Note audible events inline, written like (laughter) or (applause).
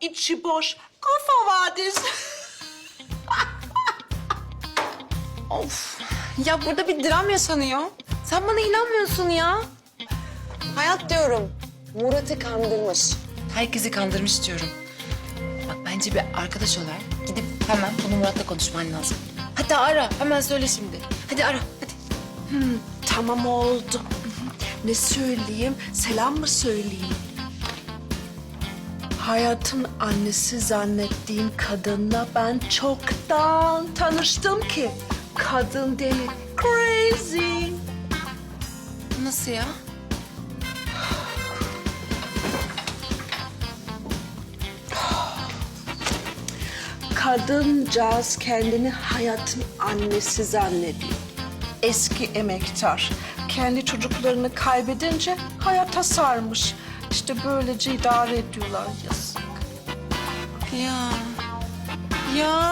içi boş. Kafa vadisi. (laughs) Of. Ya burada bir dram yaşanıyor. Sen bana inanmıyorsun ya. Hayat diyorum. Murat'ı kandırmış. Herkesi kandırmış diyorum. Bak bence bir arkadaş olarak gidip hemen bunu Murat'la konuşman lazım. Hatta ara. Hemen söyle şimdi. Hadi ara. Hadi. Tamam oldu. Ne söyleyeyim? Selam mı söyleyeyim? Hayatın annesi zannettiğin kadınla ben çoktan tanıştım ki. Kadın deli. Crazy. Nasıl ya? Kadıncağız kendini hayatın annesi zannediyor. Eski emektar. Kendi çocuklarını kaybedince hayata sarmış. İşte böylece idare ediyorlar yazık. Ya. Ya.